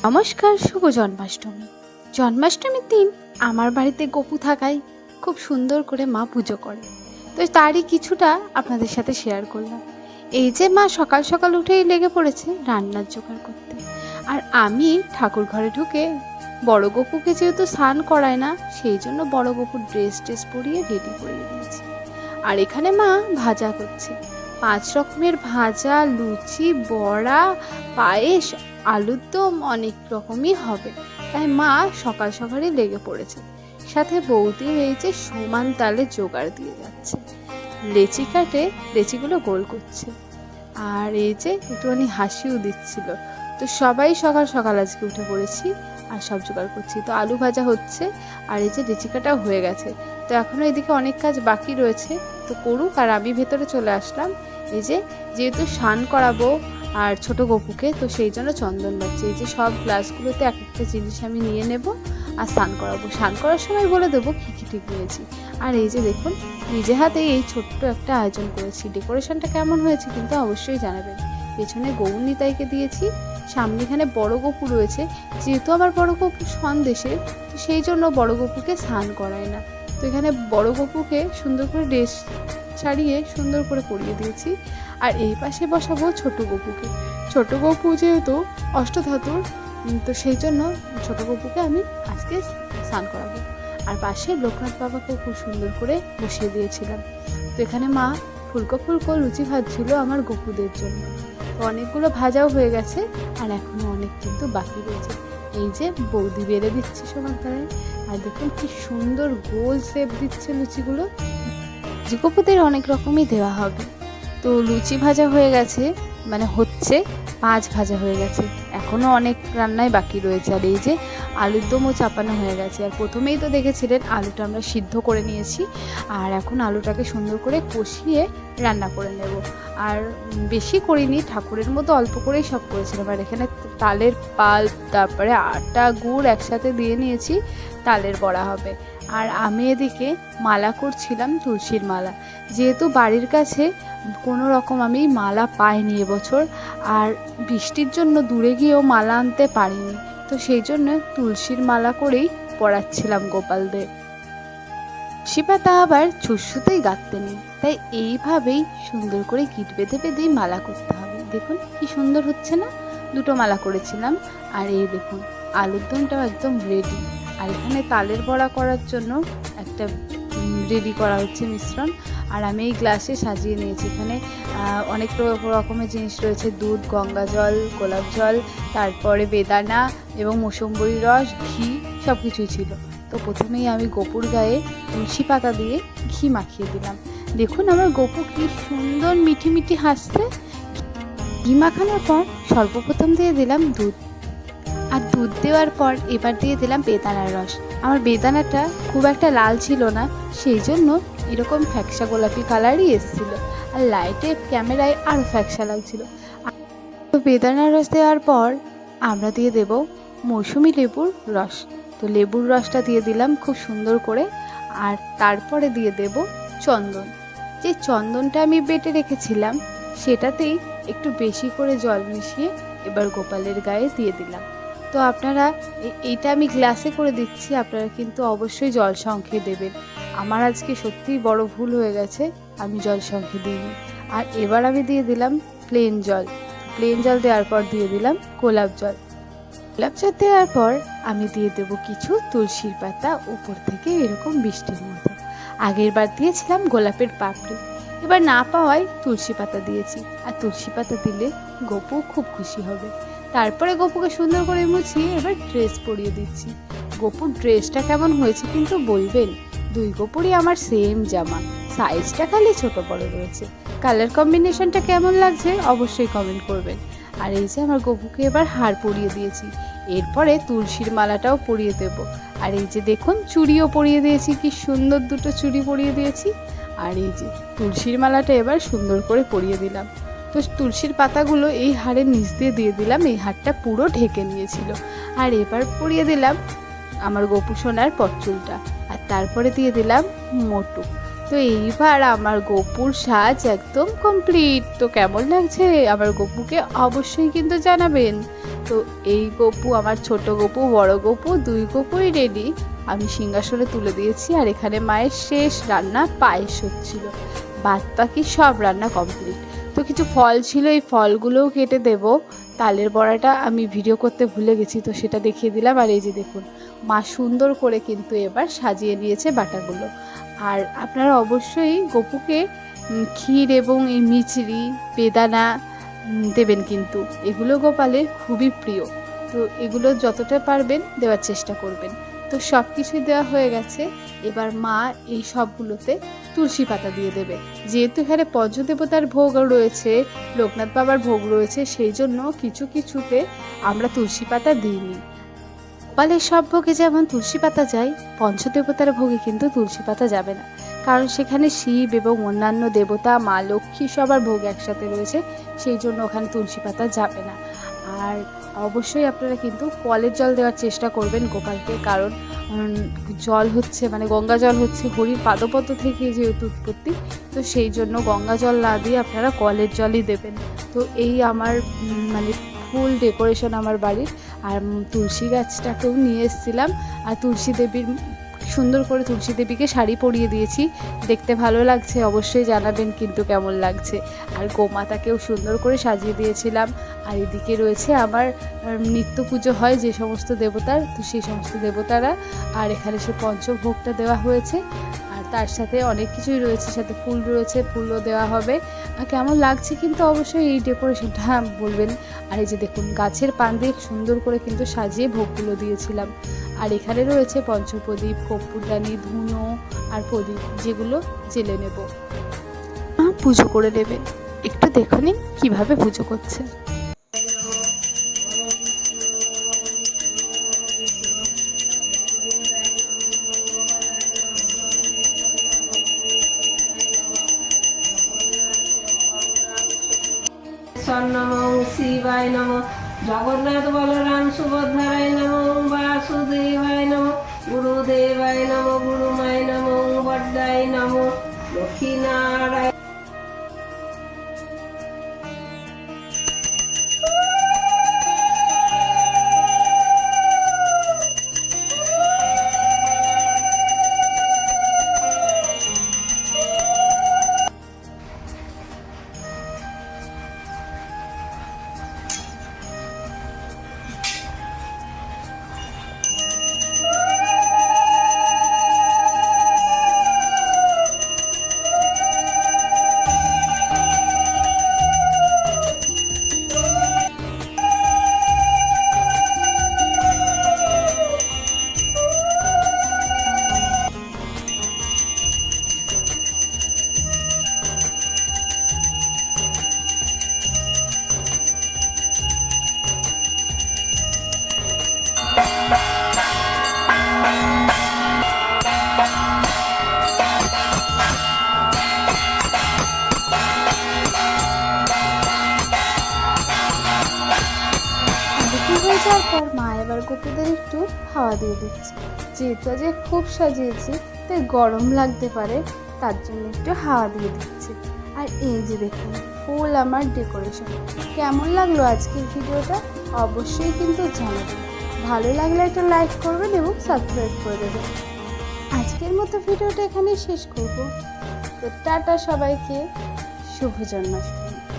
নমস্কার, শুভ জন্মাষ্টমী। জন্মাষ্টমীর দিন আমার বাড়িতে গপু থাকায় খুব সুন্দর করে মা পুজো করে। তো তারই কিছুটা আপনাদের সাথে শেয়ার করলাম। এই যে মা সকাল সকাল উঠেই লেগে পড়েছে রান্নার জোগাড় করতে। আর আমি ঠাকুর ঘরে ঢুকে বড় গপুকে যেহেতু স্নান করায় না, সেই জন্য বড় গপুর ড্রেস ট্রেস পরিয়ে রেডি করিয়ে দিয়েছি। আর এখানে মা ভাজা করছে। পাঁচ রকমের ভাজা, লুচি, বড়া, পায়েস আলুর দম অনেক রকমই হবে। তাই মা সকাল সকালই লেগে পড়েছে। সাথে বৌদি এই যে সমান তালে জোগাড় দিয়ে যাচ্ছে। লেচি কাটে, লেচিগুলো গোল করছে। আর এই যে একটুখানি হাসিও দিচ্ছিল। তো সবাই সকাল সকাল আজকে উঠে পড়েছি আর সব জোগাড় করছি। তো আলু ভাজা হচ্ছে আর এই যে লেচি কাটাও হয়ে গেছে। তো এখনও এদিকে অনেক কাজ বাকি রয়েছে। তো করুক আর আমি ভেতরে চলে আসলাম। এই যে যেহেতু স্নান করাবো আর ছোট গপুকে তো সেই জন্য চন্দন বাচ্চা। এই যে সব গ্লাসগুলোতে এক একটা জিনিস আমি নিয়ে নেব আর স্নান করাবো। স্নান করার সময় বলে দেবো কী কী ঠিক নিয়েছি আর এই যে দেখুন, নিজে হাতে এই ছোট্ট একটা আয়োজন করেছি। ডেকোরেশনটা কেমন হয়েছে কিন্তু অবশ্যই জানাবেন। পেছনে গৌরনীতাইকে দিয়েছি, সামনে এখানে বড় গপু রয়েছে। যেহেতু আমার বড় গপু সন্দেশে, তো সেই জন্য বড় গপুকে স্নান করায় না। তো এখানে বড় গপুকে সুন্দর করে ড্রেস ছাড়িয়ে সুন্দর করে পরিয়ে দিয়েছি। আর এই পাশে বসাবো ছোট গপুকে। ছোট গপু যেহেতু অষ্টধাতুর তো সেই জন্য ছোট গপুকে আমি আজকে স্নান করাবো। আর পাশে লোকনাথ বাবাকে খুব সুন্দর করে বসিয়ে দিয়েছিলাম। তো এখানে মা ফুলকো ফুলকো লুচি ভাজছিল আমার গপুদের জন্য। তো অনেকগুলো ভাজাও হয়ে গেছে আর এখনও অনেক কিন্তু বাকি রয়েছে। এই যে বৌদি বেড়ে দিচ্ছে সবার দ্বারায়। আর দেখুন কি সুন্দর গোল শেপ দিচ্ছে লুচিগুলো। জিকোপুদের অনেক রকমই দেওয়া হবে। তো লুচি ভাজা হয়ে গেছে মানে হচ্ছে পাঁচ ভাজা হয়ে গেছে। এখনও অনেক রান্নাই বাকি রয়েছে, আর এই যে আলুর দমও চাপানো হয়ে গেছে। আর প্রথমেই তো দেখেছিলেন আলুটা আমরা সিদ্ধ করে নিয়েছি, আর এখন আলুটাকে সুন্দর করে কষিয়ে রান্না করে নেব। আর বেশি করিনি, ঠাকুরের মতো অল্প করেই সব করেছিলাম। আর এখানে তালের পাল, তারপরে আটা, গুড় একসাথে দিয়ে নিয়েছি, তালের বড়া হবে। আর আমি এদিকে মালা করছিলাম তুলসীর মালা। যেহেতু বাড়ির কাছে কোনো রকম আমি মালা পাইনি এবছর, আর বৃষ্টির জন্য দূরে গিয়েও মালা আনতে পারিনি, তো সেই জন্য তুলসীর মালা করেই পড়াচ্ছিলাম গোপালদের। তুলসী পাতা আবার ছুসুতেই গাঁথতে নেই, তাই এইভাবেই সুন্দর করে গিট বেঁধে বেঁধেই মালা করতে হবে। দেখুন কি সুন্দর হচ্ছে না? দুটো মালা করেছিলাম। আর এই দেখুন, আলুর দমটাও একদম রেডি আর এখানে তালের বড়া করার জন্য একটা রেডি করা হচ্ছে মিশ্রণ। আর আমি এই গ্লাসে সাজিয়ে নিয়েছি। এখানে অনেক রকমের জিনিস রয়েছে। দুধ, গঙ্গা জল, গোলাপ জল, তারপরে বেদানা এবং মৌসম্বরি রস, ঘি সব কিছুই ছিল। তো প্রথমেই আমি গোপুর গায়ে তুলসী পাতা দিয়ে ঘি মাখিয়ে দিলাম। দেখুন আমার গোপু কি সুন্দর মিঠি মিঠি হাসছে। ঘি মাখানোর পর সর্বপ্রথম দিয়ে দিলাম দুধ। আর দুধ দেওয়ার পর এবার দিয়ে দিলাম বেদানার রস। আমার বেদানাটা খুব একটা লাল ছিল না, সেই জন্য এরকম ফ্যাকসা গোলাপি কালারই এসেছিল। আর লাইটে ক্যামেরায় আরও ফ্যাকসা লাগছিল। বেদানার রস দেওয়ার পর আমরা দিয়ে দেব মৌসুমি লেবুর রস। তো লেবুর রসটা দিয়ে দিলাম খুব সুন্দর করে। আর তারপরে দিয়ে দেব চন্দন। যে চন্দনটা আমি বেটে রেখেছিলাম, সেটাতেই একটু বেশি করে জল মিশিয়ে এবার গোপালের গায়ে দিয়ে দিলাম। তো আপনারা এইটা আমি গ্লাসে করে দিচ্ছি, আপনারা কিন্তু অবশ্যই জল সংখ্যে দেবেন। আমার আজকে সত্যিই বড় ভুল হয়ে গেছে, আমি জল সংখ্যে দিইনি। আর এবার আমি দিয়ে দিলাম প্লেন জল। প্লেন জল দেওয়ার পর দিয়ে দিলাম গোলাপ জল। গোলাপ জল দেওয়ার পর আমি দিয়ে দেব কিছু তুলসীর পাতা, উপর থেকে এরকম বৃষ্টির মতো। আগের বার দিয়েছিলাম গোলাপের পাপড়ি। এবার না পাওয়ায় তুলসী পাতা দিয়েছি। আর তুলসী পাতা দিলে গপু খুব খুশি হবে। তারপরে গপুকে সুন্দর করে মুছিয়ে এবার ড্রেস পরিয়ে দিচ্ছি। গপুর ড্রেসটা কেমন হয়েছে কিন্তু বলবেন? দুই গোপুরই আমার সেম জামা। সাইজটা খালি ছোট বড় রয়েছে। কালার কম্বিনেশনটা কেমন লাগছে অবশ্যই কমেন্ট করবেন। আর এই যে আমার গপুকে এবার হার পরিয়ে দিয়েছি। এরপরে তুলসীর মালাটাও পরিয়ে দেব। আর এই যে দেখুন, চুড়িও পরিয়ে দিয়েছি। কি সুন্দর দুটো চুড়ি পরিয়ে দিয়েছি। আর এই যে তুলসীর মালাটা এবার সুন্দর করে পরিয়ে দিলাম। তো তুলসীর পাতাগুলো এই হাড়ের নিচ দিয়ে দিয়ে দিলাম, এই হাড়টা পুরো ঢেকে নিয়েছিল। আর এবার পরিয়ে দিলাম আমার গোপু সোনার পটচুলটা আর তারপরে দিয়ে দিলাম মোটু। তো এইবার আমার গপুর সাজ একদম কমপ্লিট তো কেমন লাগছে? আমার গপুকে অবশ্যই কিন্তু জানাবেন। তো এই গপু, আমার ছোট গপু, বড় গপু, দুই গপুই রেডি আমি সিংহাসনে তুলে দিয়েছি আর এখানে মায়ের শেষ রান্না পায়েস হচ্ছিল। বাদ বাকি সব রান্না কমপ্লিট তো কিছু ফল ছিল, এই ফলগুলোও কেটে দেব। তালের বড়াটা আমি ভিডিও করতে ভুলে গেছি, তো সেটা দেখিয়ে দিলাম। আর এই যে দেখুন, মা সুন্দর করে কিন্তু এবার সাজিয়ে নিয়েছে বাটাগুলো। আর আপনারা অবশ্যই গপুকে ক্ষীর এবং এই মিচড়ি বেদানা দেবেন কিন্তু। এগুলো গোপালের খুবই প্রিয়। তো এগুলো যতটা পারবেন দেওয়ার চেষ্টা করবেন। তো সব কিছুই দেওয়া হয়ে গেছে। এবার মা এই সবগুলোতে তুলসী পাতা দিয়ে দেবে। যেহেতু এখানে পঞ্চদেবতার ভোগ রয়েছে, লোকনাথ বাবার ভোগ রয়েছে, সেই জন্য কিছু কিছুতে আমরা তুলসী পাতা দিইনি। গোপালের সব ভোগে যেমন তুলসী পাতা যায়, পঞ্চদেবতার ভোগে কিন্তু তুলসী পাতা যাবে না। কারণ সেখানে শিব এবং অন্যান্য দেবতা, মা, লক্ষ্মী সবার ভোগ একসাথে রয়েছে, সেই জন্য ওখানে তুলসী পাতা যাবে না। আর অবশ্যই আপনারা কিন্তু কলের জল দেওয়ার চেষ্টা করবেন গোপালকে, কারণ জল হচ্ছে মানে গঙ্গা জল হচ্ছে হরির পাদপদ্ম থেকে যেহেতু উৎপত্তি, তো সেই জন্য গঙ্গা জল না দিয়ে আপনারা কলের জলই দেবেন। তো এই আমার মানে ফুল ডেকোরেশন আমার বাড়ির, আর তুলসী গাছটাকেও নিয়ে এসেছিলাম, আর তুলসী দেবীর সুন্দর করে তুলসী দেবীকে শাড়ি পরিয়ে দিয়েছি। দেখতে ভালো লাগছে, অবশ্যই জানাবেন কিন্তু কেমন লাগছে। আর গোমাতাকেও সুন্দর করে সাজিয়ে দিয়েছিলাম। আর এদিকে রয়েছে আমার নিত্য পুজো হয় যে সমস্ত দেবতার, তো সেই সমস্ত দেবতারা। আর এখানে সে পঞ্চভোগটা দেওয়া হয়েছে। আর তার সাথে অনেক কিছুই রয়েছে, সাথে ফুল রয়েছে, ফুলও দেওয়া হবে। আর কেমন লাগছে কিন্তু অবশ্যই এই ডেকোরেশনটা বলবেন। আর এই যে দেখুন, গাছের পান দিয়ে সুন্দর করে কিন্তু সাজিয়ে ভোগগুলো দিয়েছিলাম। আর এখানে রয়েছে পঞ্চপ্রদীপ কর্পূরদানি ধুনো আর প্রদীপ যেগুলো জেলে নেব। মা পুজো করে নেবে। একটু দেখো নিন কীভাবে পুজো করছে। শিবায় নম। জগন্নাথ বলরাম সুভদ্রায় নম বাসুদেবায় নম গুরুদেবায় নম গুরুমায় নম বড্ডায় নম লক্ষ্মীনারায়ণ মা একটু হাওয়া দিয়ে দিচ্ছে। যেহেতু আজ খুব সাজিয়েছি, তাই গরম লাগতে পারে, তার জন্য একটু হাওয়া দিয়ে দিচ্ছে। আর এই যে দেখুন, ফুল আমার ডেকোরেশন। কেমন লাগল আজকের ভিডিওটা? অবশ্যই কিন্তু জানাবেন। ভালো লাগলে একটা লাইক করবেন এবং সাবস্ক্রাইব করে দেবেন। আজকের মতো ভিডিওটা এখানে শেষ করব। তো টাটা সবাইকে। শুভ জন্মাষ্টমী।